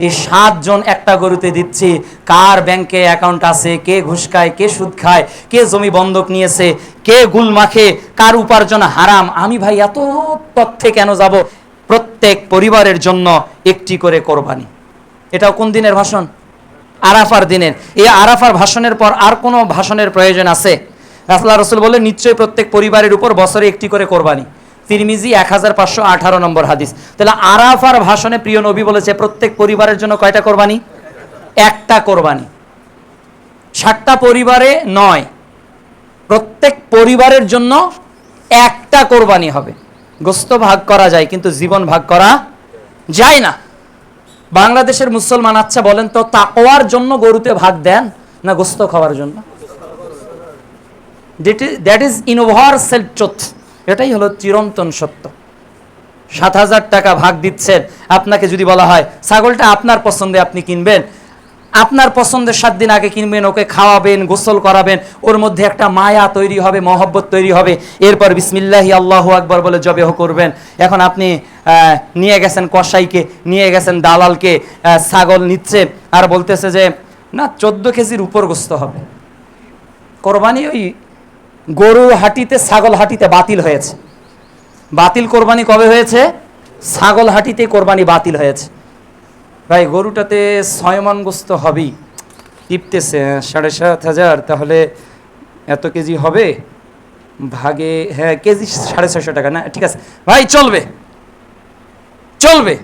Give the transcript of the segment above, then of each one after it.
এই সাতজন একটা গরুতে দিচ্ছি। কার ব্যাংকে অ্যাকাউন্ট আছে, কে ঘুষ খায়, কে সুদ খায়, কে জমি বন্ধক নিয়েছে, কে গুল মাখে, কার উপার্জন হারাম, আমি ভাই এত তথ্যে কেন যাব? প্রত্যেক পরিবারের জন্য একটি করে কোরবানি। এটাও কোন দিনের ভাষণ? আরাফার দিনের। এই আরাফার ভাষণের পর আর কোনো ভাষণের প্রয়োজন আছে? রাসুল্লাহ রসুল বলে নিশ্চয়ই প্রত্যেক পরিবারের উপর বছরে একটি করে কোরবানি। তিরমিজি এক হাজার পাঁচশো আঠারো নম্বর হাদিস। তাহলে আরাফার ভাষণে প্রিয় নবী বলেছে, প্রত্যেক পরিবারের জন্য কয়টা কোরবানি? একটা কোরবানি। ষাটটা পরিবারে নয়। প্রত্যেক পরিবারের জন্য একটা কোরবানি হবে। গোস্ত ভাগ করা যায়, কিন্তু জীবন ভাগ করা যায় না। বাংলাদেশের মুসলমান আচ্ছা বলেন তো, তাকওয়ার জন্য গরুতে ভাগ দেন না গোস্ত খাওয়ার জন্য? দ্যাট ইজ ইউনিভার্সাল ট্রুথ এটাই হলো চিরন্তন সত্য। সাত হাজার টাকা ভাগ দিচ্ছেন, আপনাকে যদি বলা হয়, ছাগলটা আপনার পছন্দে আপনি কিনবেন, আপনার পছন্দের সাত দিন আগে কিনবেন, ওকে খাওয়াবেন, গোসল করাবেন, ওর মধ্যে একটা মায়া তৈরি হবে, মহব্বত তৈরি হবে, এরপর বিসমিল্লাহি আল্লাহ আকবর বলে জবেহ করবেন। এখন আপনি নিয়ে গেছেন কসাইকে, নিয়ে গেছেন দালালকে ছাগল নিচ্ছে, আর বলতেছে যে, না, চোদ্দ কেজির উপর গোস্ত হবে। কোরবানি ওই গরু হাটিতে, ছাগল হাটিতে বাতিল হয়েছে। বাতিল কোরবানি কবে হয়েছে? ছাগল হাটিতে কোরবানি বাতিল হয়েছে। ভাই, গরুটাতে ছয় গোস্ত হবেই। টিপতেছে সাড়ে সাত হাজার, তাহলে এত কেজি হবে? ভাগে হ্যাঁ কেজি সাড়ে ছয়শো টাকা, না, ঠিক আছে। ভাই, চলবে। চলবে।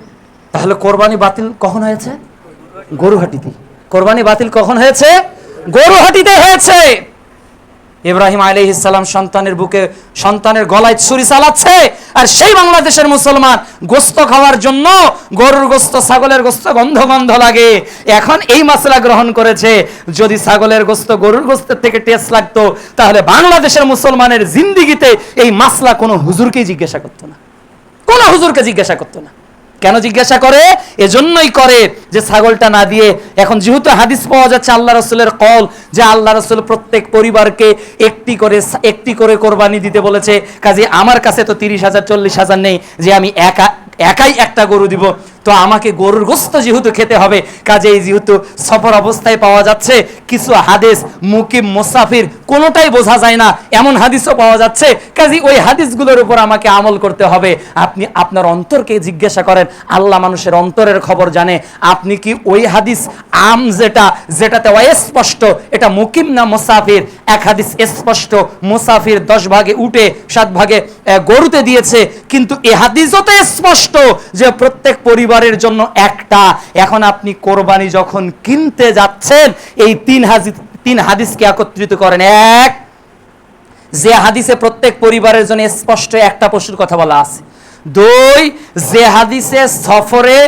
তাহলে কোরবানি বাতিল কখন হয়েছে? গরুহাটিতে কোরবানি বাতিল কখন হয়েছে? গরুহাটিতে হয়েছে। ইব্রাহিম আলাইহিস ইসালাম সন্তানের বুকে, সন্তানের গলায় ছুরি চালাচ্ছে, আর সেই বাংলাদেশের মুসলমান গোস্ত খাওয়ার জন্য গরুর গোস্ত, ছাগলের গোস্ত গন্ধ গন্ধ লাগে। এখন এই মশলা গ্রহণ করেছে। যদি ছাগলের গোস্ত গরুর গোস্তের থেকে টেস্ট লাগতো, তাহলে বাংলাদেশের মুসলমানের জিন্দিগিতে এই মাসলা কোনো হুজুরকেই জিজ্ঞাসা করতো না। কোন হুজুরকে জিজ্ঞাসা করতো না। কেন জিজ্ঞাসা করে? এজন্যই করে যে ছাগলটা না দিয়ে। এখন যেহেতু হাদিস পাওয়া যাচ্ছে আল্লাহ রসুলের কল যে আল্লাহ রসুল প্রত্যেক পরিবারকে একটি করে একটি করে কোরবানি দিতে বলেছে, কাজে আমার কাছে তো তিরিশ হাজার, চল্লিশ হাজার নেই, যে আমি একা একাই একটা গরু দিব। তো আমাকে গরুর গোস্ত যেহেতু খেতে হবে, কাজেই যেহেতু সফর অবস্থায় পাওয়া যাচ্ছে, কিছু হাদিস মুকিম মুসাফির কোনোটাই বোঝা যায় না, এমন হাদিসও পাওয়া যাচ্ছে। কাজে ওই হাদিসগুলোর উপর আমাকে আমল করতে হবে। আপনি আপনার অন্তরকে জিজ্ঞাসা করেন, আল্লাহ মানুষের অন্তরের খবর জানে। আপনি কি ওই হাদিস আম যেটা, যেটাতে অস্পষ্ট, এটা মুকিম না মুসাফির? এক হাদিস স্পষ্ট, মুসাফির দশ ভাগে উঠে সাত ভাগে গরুতে দিয়েছে, কিন্তু এ হাদিসও তো স্পষ্ট যে প্রত্যেক পরিবারের জন্য একটা। এখন আপনি কোরবানি যখন কিনতে যাচ্ছেন, এই তিন হাদিস তিন হাদিসকে একত্রিত করেন। এক, যে হাদিসে প্রত্যেক পরিবারের জন্য স্পষ্ট একটা পশুর কথা বলা আছে। দুই, যে হাদিসে সফরে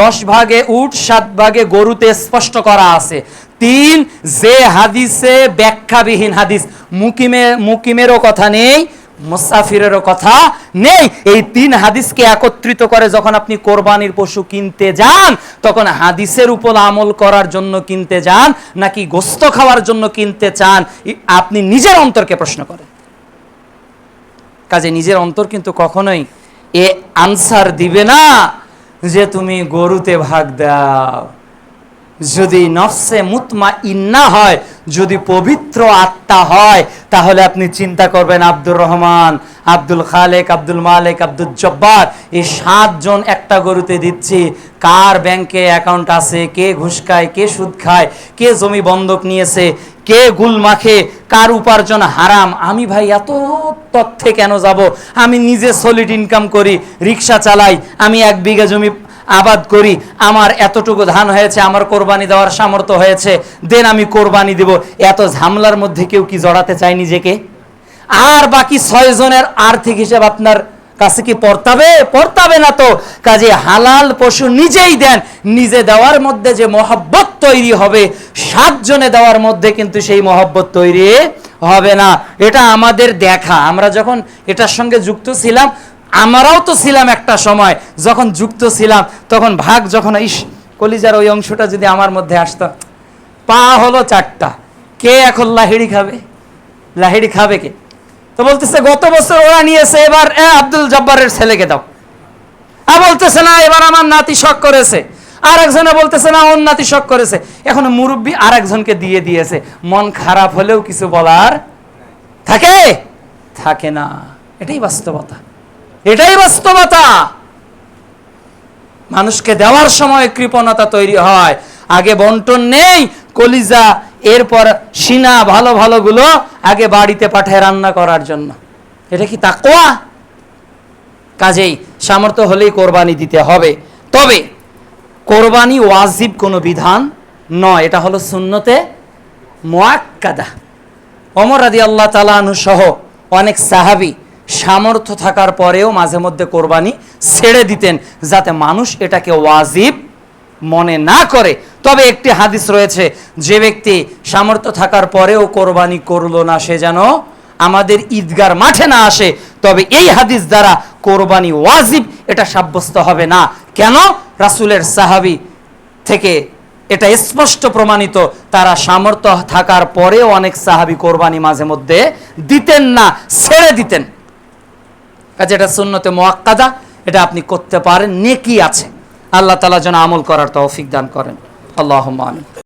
দশ ভাগে উঠ, সাত ভাগে গরুতে স্পষ্ট করা আছে। তিন, যে হাদিসে ব্যাখ্যাবিহীন হাদিস। মুকিমে, মুকিমেরও কথা নেই, মুসাফিরেরও কথা নেই। এই তিন হাদিসকে একত্রিত করে যখন আপনি কোরবানির পশু কিনতে যান, তখন হাদিসের উপর আমল করার জন্য কিনতে যান, নাকি গোস্ত খাওয়ার জন্য কিনতে চান আপনি নিজের অন্তরকে প্রশ্ন করেন। কাজে নিজের অন্তর কিন্তু কখনোই এ আনসার দিবে না যে তুমি গরুতে ভাগ দাও। যদি নফসে মুতমা ইন্না হয়, যদি পবিত্র আত্মা হয়, তাহলে আপনি চিন্তা করবেন আব্দুর রহমান, আব্দুল খালেক, আব্দুল মালেক, আব্দুল জব্বার, এই সাতজন একটা গরুতে দিচ্ছি। কার ব্যাংকে অ্যাকাউন্ট আছে, কে ঘুষ খায়, কে সুদ খায়, কে জমি বন্ধক নিয়েছে, কে গুল মাখে, কার উপার্জন হারাম, আমি ভাই এত তথ্যে কেন যাব? আমি নিজে সলিড ইনকাম করি, রিক্সা চালাই, আমি এক বিঘা জমি আবাদ করি। আমার এতটুকু ধান হয়েছে, আমার কোরবানি দেওয়ার সামর্থ্য হয়েছে। দেন আমি কোরবানি দেব। এত ঝামলার মধ্যে কেউ কি জড়াতে চায় নিজেকে? আর বাকি ছয় জনের আর্থিক হিসাব আপনার কাছে কি পড়তাবে? পড়তাবে না তো। কাজে হালাল পশু নিজেই দেন। নিজে দেওয়ার মধ্যে যে মহব্বত তৈরি হবে, সাতজনে দেওয়ার মধ্যে কিন্তু সেই মহব্বত তৈরি হবে না। এটা আমাদের দেখা। আমরা যখন এটার সঙ্গে যুক্ত ছিলাম আমরাও তো ছিলাম একটা সময়, যখন যুক্ত ছিলাম, তখন ভাগ যখন, ইস, কলিজার ওই অংশটা যদি আমার মধ্যে আসতো, পা হলো চারটা। কে এখন লাহিড়ি খাবে? লাহিড়ি খাবে কে? তো বলতেছে, গত বছর ওরা নিয়েছে, এবার, এ, আব্দুল জব্বারের ছেলেকে দাও। আর বলতেছে, না, এবার আমার নাতি শখ করেছে। আর একজনে বলতেছে, না, ওর নাতি শখ করেছে। এখন মুরব্বী আর একজনকে দিয়ে দিয়েছে। মন খারাপ হলেও কিছু বলার থাকে? থাকে না। এটাই বাস্তবতা। এটাই বাস্তবতা। মানুষকে দেওয়ার সময় কৃপণতা তৈরি হয়। আগে বন্টন নেই, কলিজা, এরপর সিনা, ভালো ভালো গুলো আগে বাড়িতে পাঠায় রান্না করার জন্য। এটা কি তাকোয়া কাজেই সামর্থ্য হলেই কোরবানি দিতে হবে। তবে কোরবানি ওয়াজিব কোনো বিধান নয়। এটা হলো সুন্নতে মোয়াক্কাদা অমর রাদি আল্লাহ তালানু সহ অনেক সাহাবি সামর্থ্য থাকার পরেও মাঝে মধ্যে কোরবানি ছেড়ে দিতেন যাতে মানুষ এটাকে ওয়াজিব মনে না করে। তবে একটি হাদিস রয়েছে, যে ব্যক্তি সামর্থ্য থাকার পরেও কোরবানি করল না, সে যেন আমাদের ঈদগার মাঠে না আসে। তবে এই হাদিস দ্বারা কোরবানি ওয়াজিব, এটা সাব্যস্ত হবে না। কেন? রাসূলের সাহাবি থেকে এটা স্পষ্ট প্রমাণিত। তারা সামর্থ্য থাকার পরেও অনেক সাহাবি কোরবানি মাঝে মধ্যে দিতেন না, ছেড়ে দিতেন। কাজে এটা সুন্নতে মোয়াক্কাদা, এটা আপনি করতে পারেন, নেকি আছে। আল্লাহ তালা যেন আমল করার তৌফিক দান করেন। আল্লাহ আমিন।